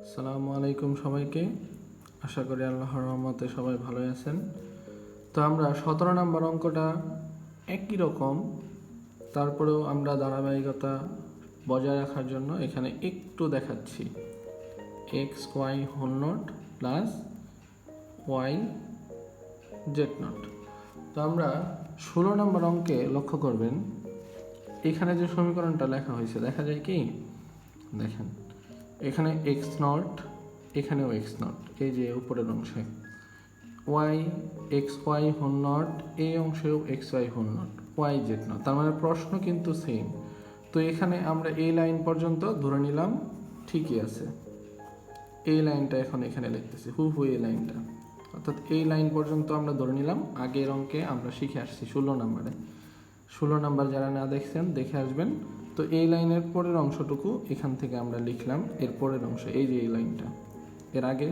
আসসালামু আলাইকুম সবাইকে। আশা করি আল্লাহর রহমতে সবাই ভালো আছেন। তো আমরা সতেরো নম্বর অঙ্কটা একই রকম, তারপরেও আমরা ধারাবাহিকতা বজায় রাখার জন্য এখানে একটু দেখাচ্ছি। X Y whole nought plus Y Z nought তো আমরা ষোলো নম্বর অঙ্কে লক্ষ্য করবেন। এখানে যে সমীকরণটা লেখা হয়েছে, দেখা যায় কি? দেখেন। এখানে এক্স নট এখানেও এক্স নট এই যে উপরের অংশে। Y X Y whole nought এই অংশেও X Y whole nought Y Z nought তার মানে প্রশ্ন কিন্তু সেম তো এখানে আমরা এই লাইন পর্যন্ত ধরে নিলাম, ঠিকই আছে। এই লাইনটা এখন এখানে লিখতেছি, হু হু এই লাইনটা অর্থাৎ এই লাইন পর্যন্ত আমরা ধরে নিলাম, আগের অঙ্কে আমরা শিখে আসছি ষোলো নাম্বারে। ষোলো নাম্বার যারা না দেখছেন, দেখে আসবেন। তো এই লাইনের পরের অংশটুকু এখান থেকে আমরা লিখলাম এর পরের অংশ, এই যে এই লাইনটা। এর আগে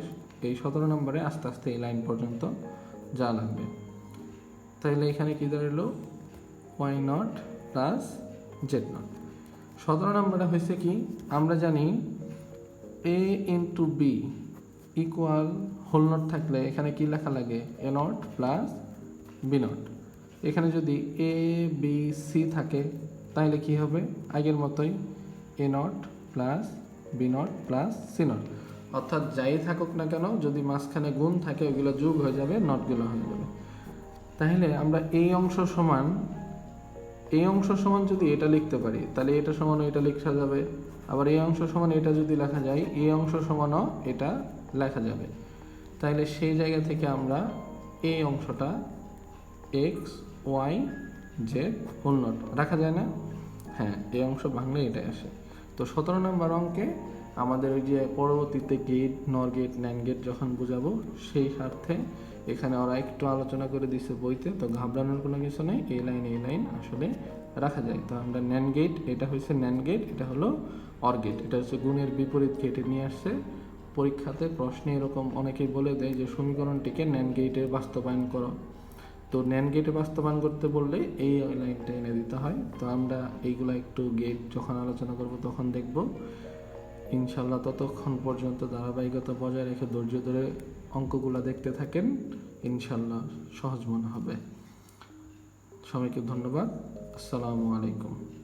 এই সতেরো নম্বরে আস্তে আস্তে এই লাইন পর্যন্ত যা লাগবে। তাহলে এখানে কি দাঁড়াল? Y nought plus Z nought সতেরো নম্বরে হয়েছে কি? আমরা জানি A into B equal whole nought থাকলে এখানে কি লেখা লাগে? A nought plus B nought এখানে যদি এ বি সি থাকে তাহলে কি হবে? আগের মতোই A nought plus B nought plus C nought অর্থাৎ যাই থাকুক না কেন, যদি মাঝখানে গুণ থাকে, ওইগুলো যোগ হয়ে যাবে, নটগুলো হয়ে যাবে। তাহলে আমরা এই অংশ সমান এই অংশ সমান যদি এটা লিখতে পারি, তাহলে এটা সমান এটা লেখা যাবে। আবার এই অংশ সমান এটা যদি লেখা যায় এই অংশ সমানও এটা লেখা যাবে। তাহলে সেই জায়গা থেকে আমরা এই অংশটা X Y Z whole nought রাখা যায় না? হ্যাঁ এই অংশ ভাঙলে এটাই আসে। তো সতেরো নম্বর অঙ্কে আমাদের ওই যে পরবর্তীতে গেট নর গেট ন্যান গেট যখন বুঝাবো, সেই স্বার্থে এখানে ওরা একটু আলোচনা করে দিছে বইতে, তো ঘাবড়ানোর কোনো কিছু নেই, এই লাইন এই লাইন আসলে রাখা যায়। তো আমরা ন্যান গেট এটা হচ্ছে ন্যান গেট এটা হলো অর গেট এটা হচ্ছে গুণের বিপরীত গেটে নিয়ে আসছে। পরীক্ষাতে প্রশ্নে এরকম অনেকেই বলে দেয় যে, সমীকরণটিকে ন্যান গেটে বাস্তবায়ন করো। তো ন্যান গেটে বাস্তবায়ন করতে বললে এই লাইনটা এনে দিতে হয়। তো আমরা এইগুলো একটু গেট যখন আলোচনা করব তখন দেখব। ইনশাল্লাহ ততক্ষণ পর্যন্ত ধারাবাহিকতা বজায় রেখে ধৈর্য ধরে অঙ্কগুলো দেখতে থাকেন। ইনশাল্লাহ সহজ মনে হবে। সবাইকে ধন্যবাদ। আসসালামু আলাইকুম।